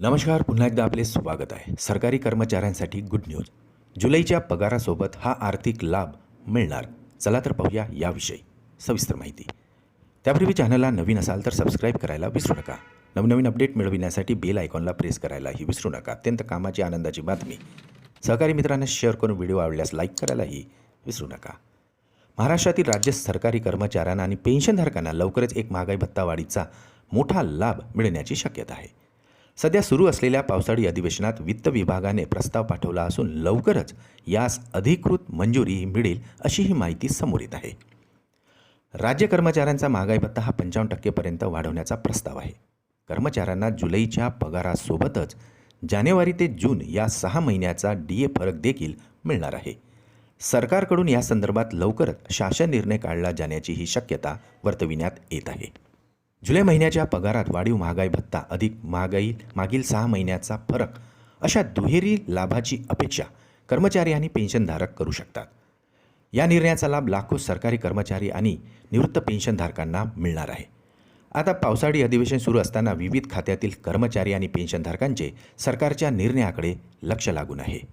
नमस्कार पुन्हा एकदा आपले स्वागत आहे. सरकारी कर्मचाऱ्यांसाठी गुड न्यूज जुलैच्या पगारासोबत हा आर्थिक लाभ मिळणार. चला तर पाहूया याविषयी सविस्तर माहिती. त्यापूर्वी चॅनलला नवीन असाल तर सबस्क्राईब करायला विसरू नका. नवनवीन अपडेट मिळविण्यासाठी बेल आयकॉनला प्रेस करायलाही विसरू नका. अत्यंत कामाची आनंदाची बातमी. सहकारी मित्रांना शेअर करून व्हिडिओ आवडल्यास लाईक करायलाही विसरू नका. महाराष्ट्रातील राज्य सरकारी कर्मचाऱ्यांना आणि पेन्शनधारकांना लवकरच एक महागाई भत्ता वाढीचा मोठा लाभ मिळण्याची शक्यता आहे. सध्या सुरू असलेल्या पावसाळी अधिवेशनात वित्त विभागाने प्रस्ताव पाठवला असून लवकरच यास अधिकृत मंजुरी मिळेल अशी ही माहिती समोर येत आहे. राज्य कर्मचाऱ्यांचा महागाई भत्ता हा पंचावन्न टक्केपर्यंत वाढवण्याचा प्रस्ताव आहे. कर्मचाऱ्यांना जुलैच्या पगारासोबतच जानेवारी ते जून या सहा महिन्याचा डी ए फरक देखील मिळणार आहे. सरकारकडून या संदर्भात लवकरच शासन निर्णय काढला जाण्याची ही शक्यता वर्तविण्यात येत आहे. जुलै महिन्याच्या पगारात वाढीव महागाई भत्ता अधिक महागाई मागील सहा महिन्याचा फरक अशा दुहेरी लाभाची अपेक्षा कर्मचारी आणि पेन्शनधारक करू शकतात. या निर्णयाचा लाभ लाखो सरकारी कर्मचारी आणि निवृत्त पेन्शनधारकांना मिळणार आहे. आता पावसाळी अधिवेशन सुरू असताना विविध खात्यातील कर्मचारी आणि पेन्शनधारकांचे सरकारच्या निर्णयाकडे लक्ष लागून आहे.